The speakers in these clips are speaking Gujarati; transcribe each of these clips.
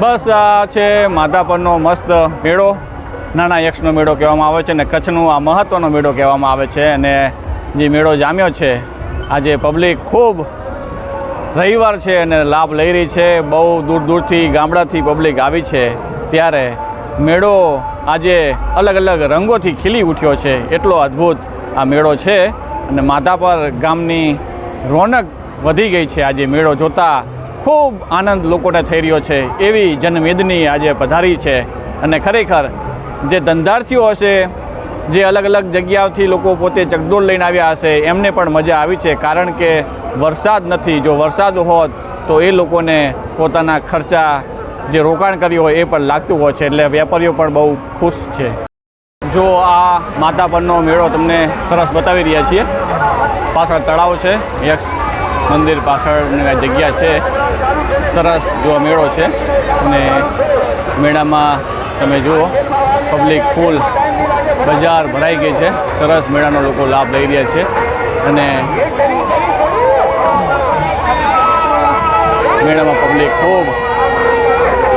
બસ આ છે માધાપરનો મસ્ત મેળો. નાના યક્ષનો મેળો કહેવામાં આવે છે અને કચ્છનું આ મહત્ત્વનો મેળો કહેવામાં આવે છે અને જે મેળો જામ્યો છે, આજે પબ્લિક ખૂબ રવિવાર છે અને લાભ લઈ રહી છે. બહુ દૂર દૂરથી ગામડાથી પબ્લિક આવી છે. ત્યારે મેળો આજે અલગ અલગ રંગોથી ખીલી ઉઠ્યો છે. એટલો અદ્ભુત આ મેળો છે અને માધાપર ગામની રોનક વધી ગઈ છે. આજે મેળો જોતા ખૂબ આનંદ લોકોને થઈ રહ્યો છે, એવી જનમેદની આજે પધારી છે. અને ખરેખર જે ધંધાર્થીઓ હશે, જે અલગ અલગ જગ્યાઓથી લોકો પોતે ચકડોળ લઈને આવ્યા હશે, એમને પણ મજા આવી છે. કારણ કે વરસાદ નથી, જો વરસાદ હોત તો એ લોકોને પોતાના ખર્ચા જે રોકાણ કર્યું હોય એ પણ લાગતું હોય છે, એટલે વેપારીઓ પણ બહુ ખુશ છે. જો આ માતા પરનો મેળો તમને સરસ બતાવી રહ્યા છીએ. પાછળ તળાવ છે, યક્ષ મંદિર પાછળની જગ્યા છે. સરસ જો મેળો છે. અને મેળામાં તમે જુઓ પબ્લિક ફૂલ બજાર ભરાઈ ગઈ છે. સરસ મેળાનો લોકો લાભ લઈ રહ્યા છે. અને મેળામાં પબ્લિક ખૂબ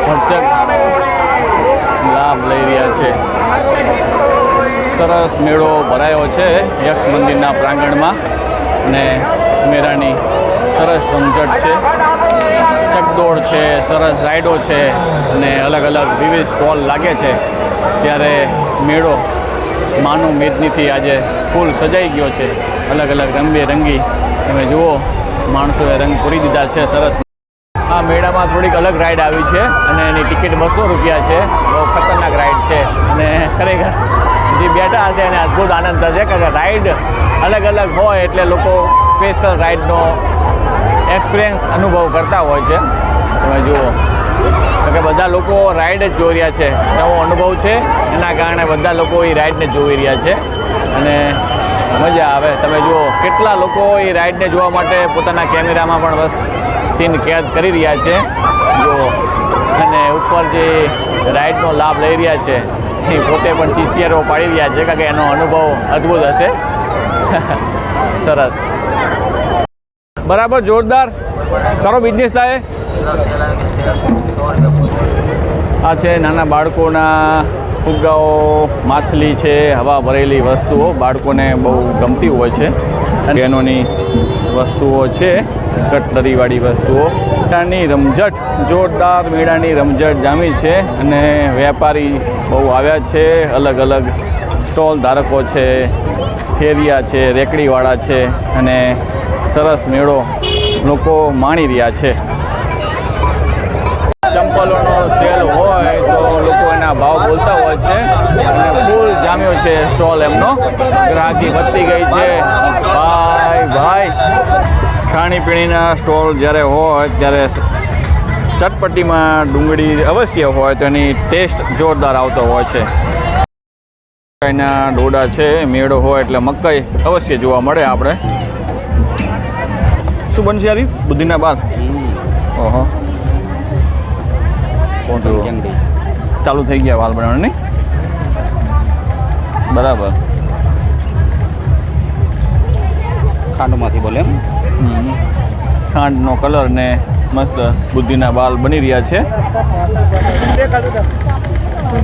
ભરચક લાભ લઈ રહ્યા છે. સરસ મેળો ભરાયો છે યક્ષ મંદિરના પ્રાંગણમાં. અને મેળાની સરસ સમજટ છે. ચકદોડ છે, સરસ રાઈડો છે અને અલગ અલગ વિવિધ સ્ટોલ લાગે છે. ત્યારે મેળો માનું મેદનીથી આજે ફૂલ સજાઈ ગયો છે. અલગ અલગ રંગબેરંગી તમે જુઓ, માણસોએ રંગ પૂરી દીધા છે, સરસ. આ મેળામાં થોડીક અલગ રાઈડ આવી છે અને એની ટિકિટ બસો રૂપિયા છે. બહુ ખતરનાક રાઈડ છે અને ખરેખર જે બેઠા હશે એને અદ્ભુત આનંદ થશે કારણ કે રાઈડ અલગ અલગ હોય એટલે લોકો સ્પેશિયલ રાઈડનો એક્સપિરિયન્સ અનુભવ કરતા હોય છે. તમે જુઓ. કે બધા લોકો રાઈડ જ જોઈ રહ્યા છે. નવો અનુભવ છે. એના કારણે બધા લોકો એ રાઈડને જોઈ રહ્યા છે. અને મજા આવે. તમે જુઓ, કેટલા લોકો એ રાઈડને જોવા માટે પોતાના કેમેરામાં પણ બસ સીન કેદ કરી રહ્યા છે. જો અને ઉપર જે રાઈડનો લાભ લઈ રહ્યા છે, એ પોતે પણ ચીસિયારો પાડી રહ્યા છે. કારણ કે એનો અનુભવ અદ્ભુત હશે. સરસ. બરાબર, જોરદાર. સારો બિઝનેસ થાય. આ છે નાના બાળકોના ફુગ્ગાઓ, માછલી છે, હવા ભરેલી વસ્તુઓ. બાળકોને બહુ ગમતી હોય છે. એનોની વસ્તુઓ છે કટલરીવાળી વસ્તુઓ. મેળાની રમઝટ, જોરદાર મેળાની રમઝટ જામી છે અને વેપારી બહુ આવ્યા છે. અલગ અલગ સ્ટોલ ધારકો છે, ફેરિયા છે, રેકડીવાળા છે અને સરસ મેળો લોકો માણી રહ્યા છે. ચંપલોનો સેલ હોય તો લોકો એના ભાવ બોલતા હોય છે. અને ફૂલ જામ્યો છે સ્ટોલ એમનો. ગ્રાહકી વધતી ગઈ છે. ભાઈ ભાઈ. ખાણીપીણીના સ્ટોલ જ્યારે હોય ત્યારે ચટપટીમાં ડુંગળી અવશ્ય હોય તો એની ટેસ્ટ જોરદાર આવતો હોય છે. મકાઈના ડોડા છે, મેળો હોય એટલે મકાઈ અવશ્ય જોવા મળે આપણે. શું બનશે યારી બુદ્ધિના બાદ ઓહો. ચાલુ થઈ ગયા વાલ બનાવવાની બરાબર. ખાંડમાંથી બોલે એમ? હમ. ખાંડનો કલર ને મસ્ત બુદ્ધિના બાલ બની રહ્યા છે.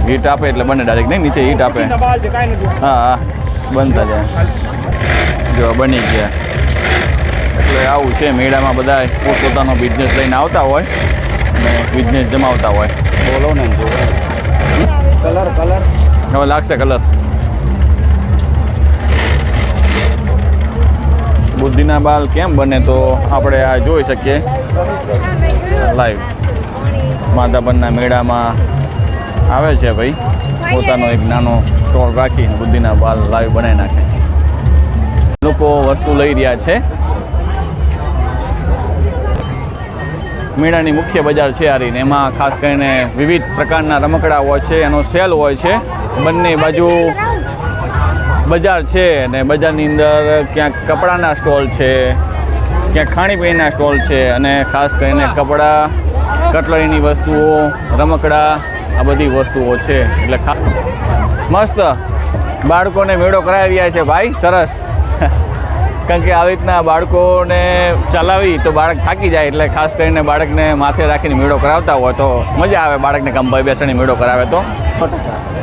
હીટ આપે એટલે બને ડાયરેક્ટ નહીં? નીચે હીટ આપે. હા હા. બનતા જાય. જો બની ગયા. એટલે આવું છે મેળામાં બધા પોતપોતાનો બિઝનેસ લઈને આવતા હોય અને બિઝનેસ જમાવતા હોય. બોલો ને કલર કલર હવે લાગશે કલર બુદ્ધિના બાલ કેમ બને તો આપણે આ જોઈ શકીએ. લાઈવ માધાપરના મેળામાં આવે છે ભાઈ. પોતાનો એક નાનો સ્ટોલ રાખી બુદ્ધિના બાલ લાઈવ બનાવી નાખે. લોકો વસ્તુ લઈ રહ્યા છે. મેળાની મુખ્ય બજાર છે આ રીને એમાં ખાસ કરીને વિવિધ પ્રકારના રમકડા હોય છે, એનો સેલ હોય છે. બંને બાજુ બજાર છે અને બજારની અંદર ક્યાંક કપડાના સ્ટોલ છે, ક્યાંક ખાણીપીણીના સ્ટોલ છે અને ખાસ કરીને કપડાં કટલરીની વસ્તુઓ, રમકડા, આ બધી વસ્તુઓ છે. એટલે મસ્ત બાળકોને મેળો કરાવી રહ્યા છે ભાઈ, સરસ. કારણ કે આવી રીતના બાળકોને ચલાવી તો બાળક થાકી જાય એટલે ખાસ કરીને બાળકને માથે રાખીને મેળો કરાવતા હોય તો મજા આવે બાળકને કંભાઈ બેસીને મેળો કરાવે તો.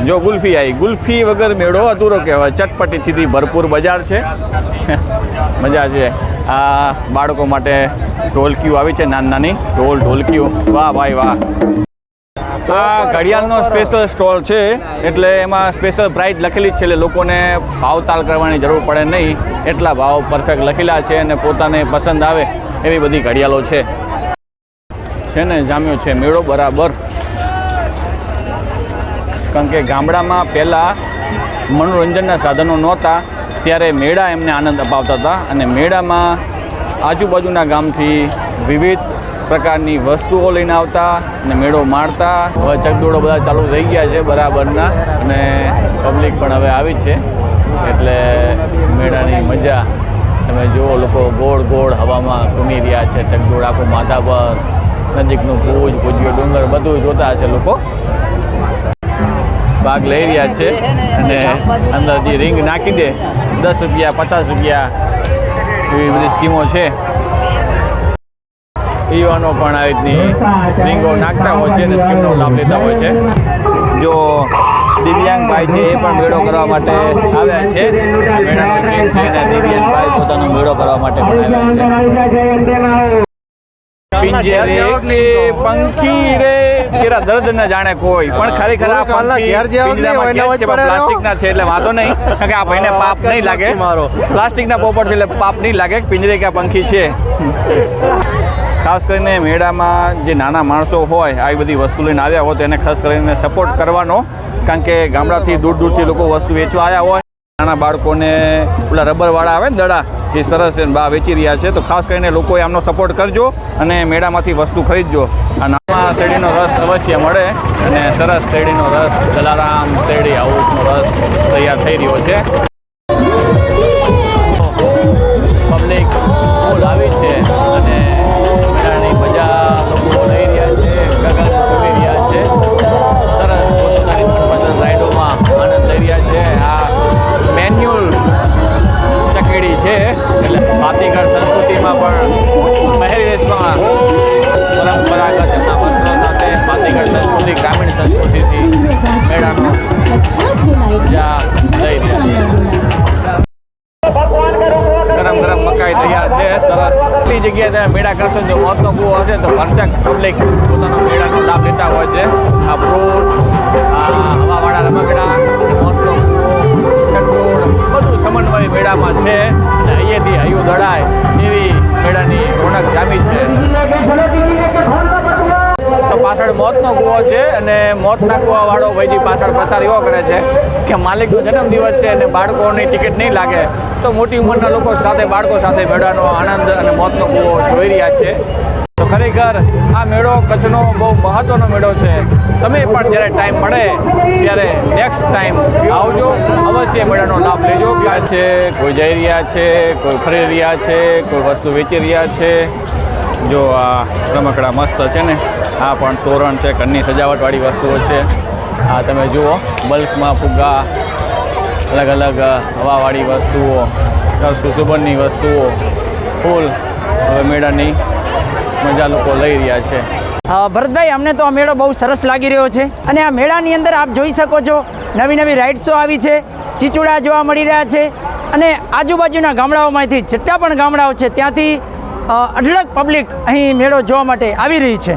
જો ગુલ્ફી આવી ગુલ્ફી વગર મેળો અધૂરો કહેવાય. ચટપટીથી ભરપૂર બજાર છે. મજા છે. આ બાળકો માટે ઢોલકીઓ આવી છે નાની નાની ઢોલ ઢોલકીઓ વાહ ભાઈ વાહ. આ ઘડિયાળનો સ્પેશિયલ સ્ટોલ છે. એટલે એમાં સ્પેશિયલ પ્રાઇસ લખેલી જ છે, એટલે લોકોને ભાવતાલ કરવાની જરૂર પડે નહીં. એટલા ભાવ પરફેક્ટ લખેલા છે અને પોતાને પસંદ આવે એવી બધી ઘડિયાળો છે. છે ને, જામ્યો છે મેળો બરાબર. કારણ કે ગામડામાં પહેલાં મનોરંજનના સાધનો નહોતા, ત્યારે મેળા એમને આનંદ અપાવતા હતા. અને મેળામાં આજુબાજુના ગામથી વિવિધ પ્રકારની વસ્તુઓ લઈને આવતા અને મેળો માણતા. હવે ચકડોળો બધા ચાલુ થઈ ગયા છે બરાબરના અને પબ્લિક પણ હવે આવી છે. એટલે મેળાની મજા તમે જુઓ લોકો ગોળ ગોળ હવામાં ઘૂમી રહ્યા છે. ચકડોળ આખું માથા પર નજીકનું ભુજ, ભૂજ્યો ડુંગર બધું જોતા હશે લોકો. ભાગ લઈ રહ્યા છે અને અંદર જે રિંગ નાખી દે. દસ રૂપિયા, પચાસ રૂપિયા એવી બધી સ્કીમો છે. યુવાનો પણ આવી રીતની રિંગો નાખતા હોય છે અને સ્કીમનો લાભ લેતા હોય છે. જો દિવ્યાંગ ભાઈ છે એ પણ મેળો કરવા માટે આવ્યા છે. મેળાનો સીન છે અને દિવ્યાંગ ભાઈ પોતાનો મેળો કરવા માટે પણ આવ્યા છે. પિંજરે પંખી રે તેરા દર્દ ન જાણે કોઈ. પણ આ પંખી પિંજરામાં કેદ છે એટલે વાંધો નહીં. કારણ કે આ ભાઈને પાપ નહીં લાગે. પ્લાસ્ટિકના પોપટ છે એટલે પાપ નહીં લાગે. પિંજરે કે પંખી છે. ખાસ કરીને મેળામાં જે નાના માણસો હોય, આવી બધી વસ્તુ લઈને આવ્યા હોય, તો એને ખાસ કરીને સપોર્ટ કરવાનો. કારણ કે ગામડાથી દૂર દૂરથી લોકો વસ્તુ વેચવા આવ્યા હોય. નાના બાળકોને પેલા રબરવાળા આવે ને દડા, એ સરસ બા વેચી રહ્યા છે. તો ખાસ કરીને લોકોએ આમનો સપોર્ટ કરજો અને મેળામાંથી વસ્તુ ખરીદજો. આ નાના શેરડીનો રસ અવશ્ય મળે અને સરસ શેરડીનો રસ જલારામ શેરડી હાઉસનો રસ તૈયાર થઈ રહ્યો છે. ભાતીગળ સંસ્કૃતિ ગ્રામીણ સંસ્કૃતિથી મેળાનો ગરમ ગરમ મકાઈ તૈયાર છે. સરસ. કેટલી જગ્યાએ તમે મેળા કરશો જો મોતનો કૂવો હશે તો ભરચક પબ્લિક પોતાનો મેળાનો લાભ લેતા હોય છે. આ ફ્રૂટ આ હવાવાળા રમકડા, મોતનો કૂવો બધું સમન્વય મેળામાં છે. અને અહીંયાથી હૈયું દડાય એવી મેળાની રોનક જામી છે. તો પાછળ મોતનો કૂવો છે અને મોતના કૂવાવાળો ભાઈજી પાછળ પ્રચાર એવો કરે છે કે માલિકનો જન્મદિવસ છે અને બાળકોની ટિકિટ નહીં લાગે. તો મોટી ઉંમરના લોકો સાથે બાળકો સાથે મેળાનો આનંદ અને મોતનો કૂવો જોઈ રહ્યા છે. તો ખરેખર આ મેળો કચ્છનો બહુ મહત્ત્વનો મેળો છે. તમે પણ જ્યારે ટાઈમ મળે, ત્યારે નેક્સ્ટ ટાઈમ આવજો. અવશ્ય મેળાનો લાભ લેજો. ક્યાં છે, કોઈ જઈ રહ્યા છે, કોઈ ફરી રહ્યા છે, કોઈ વસ્તુ વેચી રહ્યા છે. જો આ રમકડા મસ્ત છે ને, આ પણ તોરણ છે, ઘરની સજાવટવાળી વસ્તુઓ છે. આ તમે જુઓ, બલ્કમાં ફુગ્ગા, અલગ અલગ હવાવાળી વસ્તુઓ સુશોભનની વસ્તુઓ, ફૂલ. હવે મેળાની મજા લોકો લઈ રહ્યા છે. ભરતભાઈ, અમને તો આ મેળો બહુ સરસ લાગી રહ્યો છે અને આ મેળાની અંદર આપ જોઈ શકો છો, નવી નવી રાઇડ્સો આવી છે, ચીચુડા જોવા મળી રહ્યા છે અને આજુબાજુના ગામડાઓમાંથી જેટલા પણ ગામડાઓ છે, ત્યાંથી અઢળક પબ્લિક અહીં મેળો જોવા માટે આવી રહી છે.